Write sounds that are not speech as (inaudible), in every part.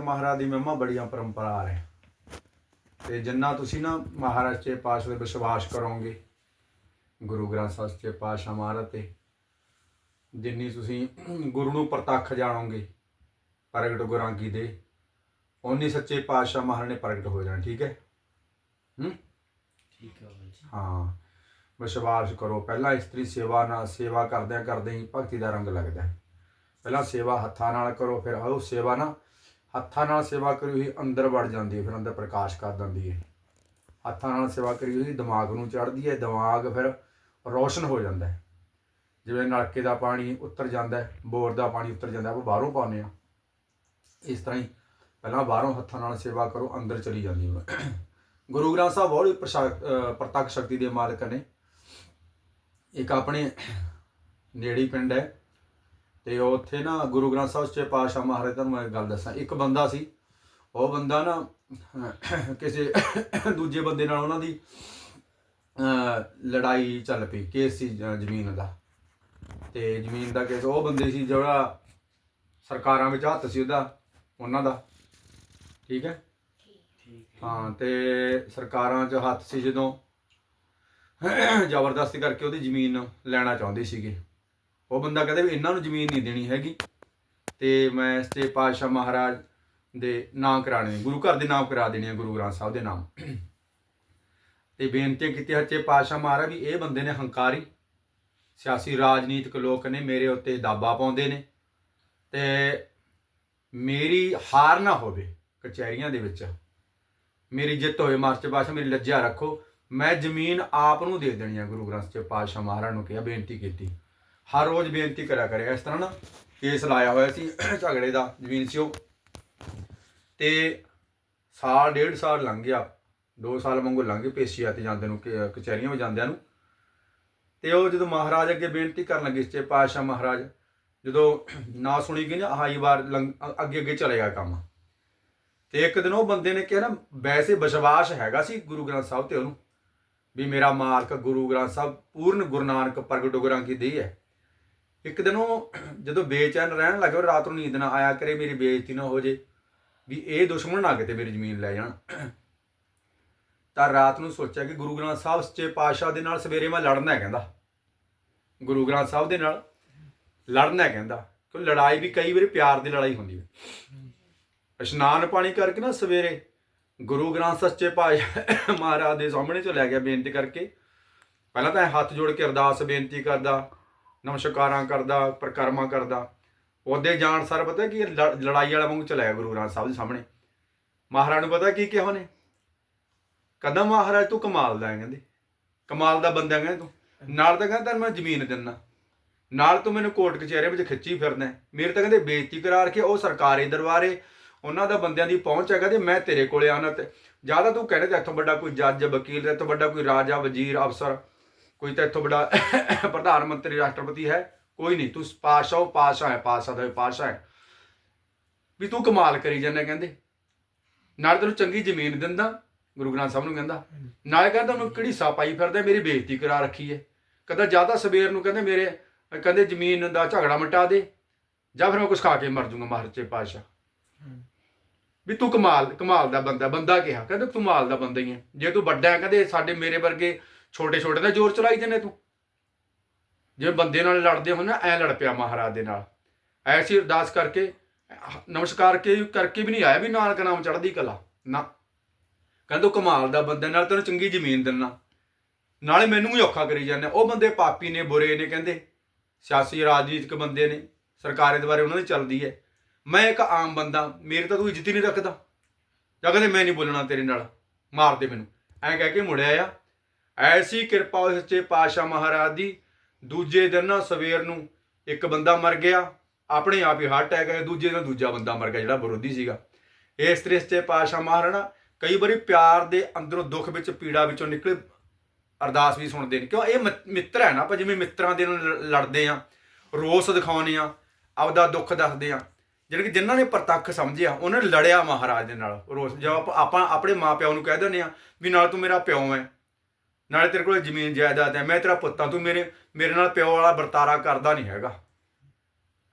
ਮਹਾਰਾਜ ਦੀ ਮਹਿਮਾ ਬੜੀਆਂ ਪਰੰਪਰਾ ਆ ਹੈ ਤੇ ਜਿੰਨਾ ਤੁਸੀਂ ਨਾ ਮਹਾਰਾਜ ਚੇ ਪਾਸ਼ ਦੇ ਵਿਸ਼ਵਾਸ ਕਰੋਗੇ ਗੁਰੂ ਗ੍ਰੰਥ ਸਾਹਿਬ ਸੱਚੇ ਪਾਤਸ਼ਾਹ ਮਹਾਰਾਜ ਤੇ ਜਿੰਨੀ ਤੁਸੀਂ ਗੁਰੂ ਨੂੰ ਪ੍ਰਤੱਖ ਜਾਣੋਗੇ ਪ੍ਰਗਟ ਗੁਰਾਂ ਕੀ ਦੇ ਉਨੀ ਸੱਚੇ ਪਾਤਸ਼ਾਹ ਮਹਾਰਾਜ ਨੇ ਪ੍ਰਗਟ ਹੋ ਜਾਣਾ ਠੀਕ ਹੈ? ਹੂੰ? ਠੀਕ ਹੈ ਜੀ। ਹਾਂ। ਵਿਸ਼ਵਾਸ ਕਰੋ ਪਹਿਲਾਂ ਇਸਤਰੀ ਸੇਵਾ ਨਾਲ ਸੇਵਾ ਕਰਦਿਆਂ ਕਰਦਿਆਂ ਹੀ ਭਗਤੀ ਦਾ ਰੰਗ ਲੱਗਦਾ ਪਹਿਲਾਂ ਸੇਵਾ ਹੱਥਾਂ ਨਾਲ ਕਰੋ ਫਿਰ ਉਹ ਸੇਵਾ ਨਾ ਹੱਥਾਂ ਨਾਲ ਸੇਵਾ ਕਰੀ ਹੋਈ ਅੰਦਰ ਵੜ ਜਾਂਦੀ ਹੈ, ਫਿਰ ਅੰਦਰ ਪ੍ਰਕਾਸ਼ ਕਰ ਦਿੰਦੀ ਹੈ। ਹੱਥਾਂ ਨਾਲ ਸੇਵਾ ਕਰੀ ਹੋਈ ਦਿਮਾਗ ਨੂੰ ਚੜ੍ਹਦੀ ਹੈ, ਦਿਮਾਗ ਫਿਰ ਰੋਸ਼ਨ ਹੋ ਜਾਂਦਾ ਹੈ। ਜਿਵੇਂ ਨਲਕੇ ਦਾ ਪਾਣੀ ਉੱਤਰ ਜਾਂਦਾ ਹੈ, ਬੋਰ ਦਾ ਪਾਣੀ ਉੱਤਰ ਜਾਂਦਾ ਆਪਾਂ ਬਾਹਰੋਂ ਪਾਉਂਦੇ ਆ ਇਸ ਤਰ੍ਹਾਂ ਹੀ ਪਹਿਲਾਂ ਬਾਹਰੋਂ ਹੱਥਾਂ ਨਾਲ ਸੇਵਾ ਕਰੋ, ਅੰਦਰ ਚਲੀ ਜਾਂਦੀ ਹੈ। ਗੁਰੂ ਗ੍ਰੰਥ ਸਾਹਿਬ ਬਹੁਤ ਹੀ ਪ੍ਰਸ਼ਾ- ਪ੍ਰਤੱਖ ਸ਼ਕਤੀ ਦੇ ਮਾਲਕ ਨੇ। ਇੱਕ ਆਪਣੇ ਨੇੜੀ ਪਿੰਡ ਹੈ ਤੇ ਉੱਥੇ ਨਾ ਗੁਰੂ ਗ੍ਰੰਥ ਸਾਹਿਬ ਸੱਚੇ ਪਾਤਸ਼ਾਹ ਮਹਾਰਾਜ ਤੁਹਾਨੂੰ ਮੈਂ ਗੱਲ ਦੱਸਾਂ। ਇੱਕ ਬੰਦਾ ਸੀ ਉਹ ਬੰਦਾ ਨਾ ਕਿਸੇ ਦੂਜੇ ਬੰਦੇ ਨਾਲ ਉਹਨਾਂ ਦੀ ਲੜਾਈ ਚੱਲ ਪਈ ਕੇਸ ਸੀ ਜ਼ਮੀਨ ਦਾ। ਤੇ ਜ਼ਮੀਨ ਦਾ ਕੇਸ ਉਹ ਬੰਦੇ ਸੀ ਜਿਹੜਾ ਸਰਕਾਰਾਂ ਵਿੱਚ ਹੱਥ ਸੀ ਉਹਦਾ ਉਹਨਾਂ ਦਾ। ਠੀਕ ਹੈ? ਹਾਂ ਤੇ ਸਰਕਾਰਾਂ 'ਚ ਹੱਥ ਸੀ ਜਦੋਂ ਜ਼ਬਰਦਸਤੀ ਕਰਕੇ ਉਹਦੀ ਜ਼ਮੀਨ ਲੈਣਾ ਚਾਹੁੰਦੇ ਸੀਗੇ। ਉਹ ਬੰਦਾ ਕਹਿੰਦੇ ਵੀ ਇਹਨਾਂ ਨੂੰ ਜ਼ਮੀਨ ਨਹੀਂ ਦੇਣੀ ਹੈਗੀ ਤੇ ਮੈਂ ਸੱਚੇ ਪਾਤਸ਼ਾਹ ਮਹਾਰਾਜ ਦੇ ਨਾਮ ਕਰਾਣੇ ਗੁਰੂ ਘਰ ਦੇ ਨਾਮ ਕਰਾ ਦੇਣੇ ਆ ਗੁਰੂ ਗ੍ਰੰਥ ਸਾਹਿਬ ਦੇ ਨਾਮ। ਤੇ ਬੇਨਤੀ ਕੀਤੀ ਸੱਚੇ ਪਾਤਸ਼ਾਹ ਮਹਾਰਾਜ ਵੀ ਇਹ ਬੰਦੇ ਨੇ ਹੰਕਾਰੀ, ਸਿਆਸੀ ਰਾਜਨੀਤਿਕ ਲੋਕ ਨੇ, ਮੇਰੇ ਉੱਤੇ ਦਾਬਾ ਪਾਉਂਦੇ ਨੇ ਤੇ ਮੇਰੀ ਹਾਰ ਨਾ ਹੋਵੇ ਕਚਹਿਰੀਆਂ ਦੇ ਵਿੱਚ, ਮੇਰੀ ਜਿੱਤ ਹੋਵੇ ਮਾਸਟਰ ਪਾਤਸ਼ਾਹ, ਮੇਰੀ ਲੱਜਿਆ ਰੱਖੋ, ਮੈਂ ਜ਼ਮੀਨ ਆਪ ਨੂੰ ਦੇ ਦੇਣੀ ਆ, ਗੁਰੂ ਗ੍ਰੰਥ ਸਾਹਿਬ ਪਾਤਸ਼ਾਹ ਮਹਾਰਾਜ ਨੂੰ ਕਿਹਾ, ਬੇਨਤੀ ਕੀਤੀ। ਹਰ ਰੋਜ਼ ਬੇਨਤੀ ਕਰਿਆ ਕਰੇ। ਇਸ ਤਰ੍ਹਾਂ ਨਾ ਕੇਸ ਲਾਇਆ ਹੋਇਆ ਸੀ (clears throat) ਝਗੜੇ ਦਾ, ਜ਼ਮੀਨ ਸਿਓ ਉਹ। ਤੇ ਸਾਲ, ਡੇਢ ਸਾਲ ਲੰਘ ਗਿਆ। 2 ਸਾਲ ਵਾਂਗੂ ਲੰਘ ਗਏ ਪੇਸ਼ੀਆ ਤੇ ਜਾਂਦੇ ਨੂੰ ਕਚਹਿਰੀਆਂ ਵਿੱਚ ਜਾਂਦਿਆਂ ਨੂੰ। ਤੇ ਉਹ ਜਦੋਂ ਮਹਾਰਾਜ ਅੱਗੇ ਬੇਨਤੀ ਕਰਨ ਲੱਗੇ ਸੱਚੇ ਪਾਤਸ਼ਾਹ ਮਹਾਰਾਜ, ਜਦੋਂ (clears throat) ਨਾ ਸੁਣੀ ਗਈ ਨਾ, ਆਹੀ ਵਾਰ ਲੰਘ- ਅੱਗੇ ਅੱਗੇ ਚਲੇਗਾ ਕੰਮ। ਤੇ ਇੱਕ ਦਿਨ ਉਹ ਬੰਦੇ ਨੇ ਕਿਹਾ ਨਾ, ਵੈਸੇ ਵਿਸ਼ਵਾਸ ਹੈਗਾ ਸੀ ਗੁਰੂ ਗ੍ਰੰਥ ਸਾਹਿਬ ਤੇ ਉਹਨੂੰ, ਵੀ ਮੇਰਾ ਮਾਲਕ ਗੁਰੂ ਗ੍ਰੰਥ ਸਾਹਿਬ, ਪੂਰਨ ਗੁਰੂ ਨਾਨਕ ਪ੍ਰਗਟ ਗੁਰਾਂ ਕੀ ਦੇਹ ਹੈ। ਇੱਕ ਦਿਨ ਉਹ ਜਦੋਂ ਬੇਚੈਨ ਰਹਿਣ ਲੱਗੇ ਉਹ ਰਾਤ ਨੂੰ ਨੀਂਦ ਨਾ ਆਇਆ ਕਰੇ, ਮੇਰੀ ਬੇਇੱਜ਼ਤੀ ਨਾ ਹੋ ਜੇ, ਵੀ ਇਹ ਦੁਸ਼ਮਣ ਨਾ ਕਿਤੇ ਮੇਰੀ ਜ਼ਮੀਨ ਲੈ ਜਾਣ। ਤਾਂ ਰਾਤ ਨੂੰ ਸੋਚਿਆ ਕਿ ਗੁਰੂ ਗ੍ਰੰਥ ਸਾਹਿਬ ਸੱਚੇ ਪਾਤਸ਼ਾਹ ਦੇ ਨਾਲ ਸਵੇਰੇ ਮੈਂ ਲੜਨਾ ਹੈ, ਕਹਿੰਦਾ। ਗੁਰੂ ਗ੍ਰੰਥ ਸਾਹਿਬ ਦੇ ਨਾਲ ਲੜਨਾ ਹੈ, ਕਹਿੰਦਾ। ਕਿ ਲੜਾਈ ਵੀ ਕਈ ਵਾਰੀ ਪਿਆਰ ਦੀ ਲੜਾਈ ਹੁੰਦੀ ਹੈ। ਇਸ਼ਨਾਨ ਪਾਣੀ ਕਰਕੇ ਨਾ ਸਵੇਰੇ ਗੁਰੂ ਗ੍ਰੰਥ ਸੱਚੇ ਪਾਤਸ਼ਾਹ ਮਹਾਰਾਜ ਦੇ ਸਾਹਮਣੇ ਚਲਿਆ ਗਿਆ ਬੇਨਤੀ ਕਰਕੇ। ਪਹਿਲਾਂ ਤਾਂ ਇਹ ਹੱਥ ਜੋੜ ਕੇ ਅਰਦਾਸ ਬੇਨਤੀ ਕਰਦਾ। ਨਮਸਕਾਰਾਂ ਕਰਦਾ, ਪ੍ਰਕਰਮਾ ਕਰਦਾ। ਉਹਦੇ ਜਾਣ ਸਰ ਪਤਾ ਕੀ ਲ- ਲੜਾਈ ਵਾਲਾ ਵਾਂਗੂ ਚਲਾਇਆ ਗੁਰੂ ਗ੍ਰੰਥ ਸਾਹਿਬ ਦੇ ਸਾਹਮਣੇ। ਮਹਾਰਾਜ ਨੂੰ ਪਤਾ ਕੀ ਕਿਹਾ ਉਹਨੇ? ਕਹਿੰਦਾ, ਮਹਾਰਾਜ, ਤੂੰ ਕਮਾਲ ਦਾ ਹੈ, ਕਹਿੰਦੇ। ਕਮਾਲ ਦਾ ਬੰਦਾ ਕਹਿੰਦੇ ਤੂੰ। ਨਾਲ ਤਾਂ ਕਹਿੰਦਾ, ਤੈਨੂੰ ਮੈਂ ਜ਼ਮੀਨ ਦਿੰਨਾ ਨਾਲ ਤੂੰ ਮੈਨੂੰ ਕੋਰਟ ਕਚਹਿਰੇ ਵਿੱਚ ਖਿੱਚੀ ਫਿਰਦਾ ਮੇਰੇ ਤਾਂ ਕਹਿੰਦੇ ਬੇਇੱਜ਼ਤੀ ਕਰਾ ਕੇ ਉਹ ਸਰਕਾਰੀ ਦਰਬਾਰੇ, ਉਹਨਾਂ ਦਾ ਬੰਦਿਆਂ ਦੀ ਪਹੁੰਚ ਹੈ। ਕਹਿੰਦੇ, ਮੈਂ ਤੇਰੇ ਕੋਲੇ ਆਣਾ ਤੇ। ਜ਼ਿਆਦਾ ਤੂੰ ਕਹਿੰਦੇ ਤੇ ਇੱਥੋਂ ਵੱਡਾ ਕੋਈ ਜੱਜ, ਵਕੀਲ ਤੇ ਇੱਥੋਂ ਵੱਡਾ ਕੋਈ ਰਾਜਾ, ਵਜ਼ੀਰ, ਅਫਸਰ ਕੋਈ ਤਾਂ ਇੱਥੋਂ ਵੱਡਾ (coughs) ਪ੍ਰਧਾਨ ਮੰਤਰੀ, ਰਾਸ਼ਟਰਪਤੀ ਹੈ, ਕੋਈ ਨਹੀਂ। ਤੂੰ ਪਾਸ਼ਾ ਉਹ ਪਾਸ਼ਾ ਹੈ ਪਾਸ਼ਾ ਦਾ ਪਾਸ਼ਾ ਹੈ। ਵੀ ਤੂੰ ਕਮਾਲ ਕਰੀ ਜਾਂਦਾ ਕਹਿੰਦੇ। ਨਾਲ ਤੈਨੂੰ ਚੰਗੀ ਜ਼ਮੀਨ ਦਿੰਦਾ, ਗੁਰੂ ਗ੍ਰੰਥ ਸਾਹਿਬ ਨੂੰ ਕਹਿੰਦਾ। ਨਾਲੇ ਕਹਿੰਦਾ ਉਹਨੂੰ ਕਿਹੜੀ ਸਾ ਪਾਈ ਫਿਰਦਾ, ਮੇਰੀ ਬੇਇੱਜ਼ਤੀ ਕਰਾ ਰੱਖੀ ਹੈ। ਕਹਿੰਦਾ ਜ਼ਿਆਦਾ ਸਵੇਰ ਨੂੰ ਕਹਿੰਦੇ ਮੇਰੇ, ਕਹਿੰਦੇ ਜ਼ਮੀਨ ਦਾ ਝਗੜਾ ਮਿਟਾ ਦੇ, ਜਾਂ ਫਿਰ ਮੈਂ ਕੁਛ ਖਾ ਕੇ ਮਰ ਜਾਊਂਗਾ, ਮਹਾਰਾਜੇ ਪਾਸ਼ਾ ਵੀ ਤੂੰ ਕਮਾਲ ਕਮਾਲ ਦਾ ਬੰਦਾ ਬੰਦਾ ਕਿਹਾ। ਕਹਿੰਦਾ ਤੂੰ ਮਾਲ ਦਾ ਬੰਦਾ ਹੀ ਹੈ। ਜੇ ਤੂੰ ਵੱਡਾ ਹੈ, ਕਹਿੰਦੇ ਸਾਡੇ ਮੇਰੇ ਵਰਗੇ ਛੋਟੇ ਛੋਟੇ ਦਾ ਜ਼ੋਰ ਚਲਾਈ ਜੰਨੇ ਤੂੰ। ਜਿਵੇਂ ਬੰਦੇ ਨਾਲ ਲੜਦੇ ਹੋ ਨਾ, ਐ ਲੜ ਪਿਆ ਮਹਾਰਾਜ ਦੇ ਨਾਲ। ਐਸੀ ਅਰਦਾਸ ਕਰਕੇ, ਨਮਸਕਾਰ ਕੇ ਕਰਕੇ ਵੀ ਨਹੀਂ ਆਇਆ ਵੀ ਨਾਨਕ ਨਾਮ ਚੜ੍ਹਦੀ ਕਲਾ। ਨਾ। ਕਹਿੰਦਾ ਤੂੰ ਕਮਾਲ ਦਾ ਬੰਦਾ, ਨਾਲ ਤੈਨੂੰ ਚੰਗੀ ਜ਼ਮੀਨ ਦਿੰਨਾ ਨਾਲੇ ਮੈਨੂੰ ਵੀ ਔਖਾ ਕਰੀ ਜਾਂਦੇ। ਉਹ ਬੰਦੇ ਪਾਪੀ ਨੇ, ਬੁਰੇ ਨੇ ਕਹਿੰਦੇ। ਸਿਆਸੀ ਰਾਜਨੀਤਿਕ ਬੰਦੇ ਨੇ, ਸਰਕਾਰੇ ਬਾਰੇ ਉਹਨਾਂ ਦੀ ਚੱਲਦੀ ਹੈ। ਮੈਂ ਇੱਕ ਆਮ ਬੰਦਾ, ਮੇਰੇ ਤਾਂ ਤੂੰ ਇੱਜ਼ਤ ਹੀ ਨਹੀਂ ਰੱਖਦਾ। ਜਾਂ ਕਹਿੰਦੇ ਮੈਂ ਨਹੀਂ ਬੋਲਣਾ ਤੇਰੇ ਨਾਲ। ਮਾਰ ਦੇ ਮੈਨੂੰ। ਐਂ ਕਹਿ ਕੇ ਮੁੜਿਆ ਆ। ਐਸੀ ਕਿਰਪਾ ਹੋਈ ਸੱਚੇ ਪਾਤਸ਼ਾਹ ਮਹਾਰਾਜ ਦੀ। ਦੂਜੇ ਦਿਨ ਨਾ ਸਵੇਰ ਨੂੰ ਇੱਕ ਬੰਦਾ ਮਰ ਗਿਆ। ਆਪਣੇ ਆਪ ਹੀ ਹਾਰਟ ਅਟੈਕ ਆਇਆ ਦੂਜੇ ਦਿਨ ਦੂਜਾ ਬੰਦਾ ਮਰ ਗਿਆ ਜਿਹੜਾ ਵਿਰੋਧੀ ਸੀਗਾ। ਇਸ ਤਰੀਕੇ ਸੱਚੇ ਪਾਤਸ਼ਾਹ ਮਹਾਰਾਜ ਨਾ ਕਈ ਵਾਰੀ ਪਿਆਰ ਦੇ ਅੰਦਰੋਂ ਦੁੱਖ ਵਿੱਚ, ਪੀੜਾ ਵਿੱਚੋਂ ਨਿਕਲੇ। ਅਰਦਾਸ ਵੀ ਸੁਣਦੇ ਨੇ। ਕਿਉਂ? ਇਹ ਮਿ- ਮਿੱਤਰ ਹੈ ਨਾ। ਆਪਾਂ ਜਿਵੇਂ ਮਿੱਤਰਾਂ ਦੇ ਨਾਲ ਲ- ਲੜਦੇ ਆ ਰੋਸ ਦਿਖਾਉਂਦੇ ਆ ਆਪਦਾ ਦੁੱਖ ਦੱਸਦੇ ਆ ਜਿਹੜੇ ਕਿ ਜਿਨ੍ਹਾਂ ਨੇ ਪ੍ਰਤੱਖ ਸਮਝਿਆ, ਉਹਨਾਂ ਨੇ ਲੜਿਆ ਮਹਾਰਾਜ ਦੇ ਨਾਲ ਰੋਸ। ਜਦੋਂ ਆਪਾਂ- ਆਪਾਂ ਆਪਣੇ ਮਾਪਿਆਂ ਨੂੰ ਕਹਿ ਦਿੰਦੇ ਆ ਵੀ ਨਾਲ ਤੂੰ ਮੇਰਾ ਪਿਓ ਹੈ। ਨਾਲੇ ਤੇਰੇ ਕੋਲ ਜ਼ਮੀਨ ਜਾਇਦਾਦ ਹੈ, ਮੈਂ ਤੇਰਾ ਪੁੱਤ ਹਾਂ, ਤੂੰ ਮੇਰੇ ਮੇਰੇ ਨਾਲ ਪਿਓ ਵਾਲਾ ਵਰਤਾਰਾ ਕਰਦਾ ਨਹੀਂ ਹੈਗਾ।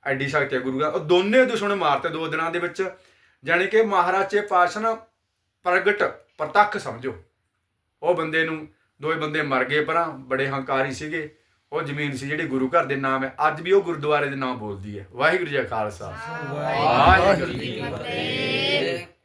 ਐਡੀ ਸ਼ਕਤੀ ਹੈ ਗੁਰੂ ਦਾ। ਉਹ ਦੋਨੇ ਦੁਸ਼ਮਣ ਮਾਰਤੇ ਦੋ ਦਿਨਾਂ ਦੇ ਵਿੱਚ। ਜਾਣੀ ਕਿ ਮਹਾਰਾਜੇ ਪਾਸ਼ਾ ਨਾ ਪ੍ਰਗਟ, ਪ੍ਰਤੱਖ ਸਮਝੋ। ਉਹ ਬੰਦੇ ਨੂੰ ਦੋਏ ਬੰਦੇ ਮਰ ਗਏ ਪਰਾਂ, ਬੜੇ ਹੰਕਾਰੀ ਸੀਗੇ। ਉਹ ਜ਼ਮੀਨ ਸੀ ਜਿਹੜੀ ਗੁਰੂ ਘਰ ਦੇ ਨਾਮ ਹੈ। ਅੱਜ ਵੀ ਉਹ ਗੁਰਦੁਆਰੇ ਦੇ ਨਾਮ ਬੋਲਦੀ ਹੈ। ਵਾਹਿਗੁਰੂ ਜੀ ਕਾ ਖਾਲਸਾ। ਵਾਹਿਗੁਰੂ ਜੀ ਕੀ ਫਤਿਹ।